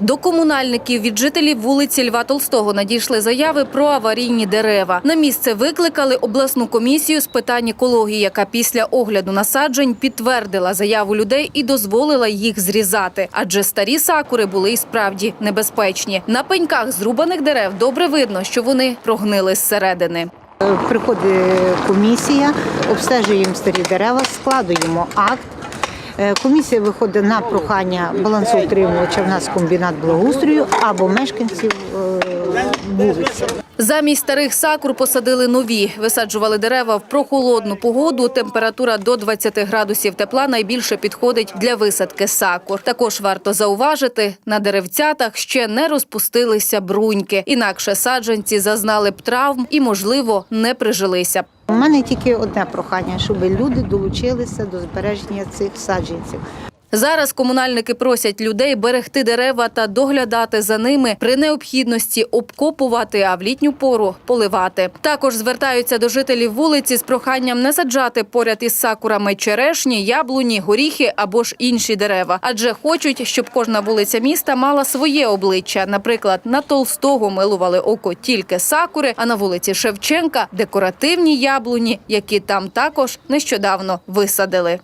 До комунальників від жителів вулиці Льва Толстого надійшли заяви про аварійні дерева. На місце викликали обласну комісію з питань екології, яка після огляду насаджень підтвердила заяву людей і дозволила їх зрізати. Адже старі сакури були і справді небезпечні. На пеньках зрубаних дерев добре видно, що вони прогнили зсередини. Приходить комісія, обстежуємо старі дерева, складуємо акт. Е, Комісія виходить на прохання балансоутримувача в нас комбінат благоустрою або мешканців е, вулиці. Замість старих сакур посадили нові. Висаджували дерева в прохолодну погоду. Температура до 20 градусів тепла найбільше підходить для висадки сакур. Також варто зауважити, на деревцятах ще не розпустилися бруньки. Інакше саджанці зазнали б травм і, можливо, не прижилися. б. У мене тільки одне прохання, щоб люди долучилися до збереження цих саджанців. Зараз комунальники просять людей берегти дерева та доглядати за ними при необхідності обкопувати, а в літню пору поливати. Також звертаються до жителів вулиці з проханням не саджати поряд із сакурами черешні, яблуні, горіхи або ж інші дерева, адже хочуть, щоб кожна вулиця міста мала своє обличчя. Наприклад, на Толстого милували око тільки сакури, а на вулиці Шевченка декоративні яблуні, які там також нещодавно висадили.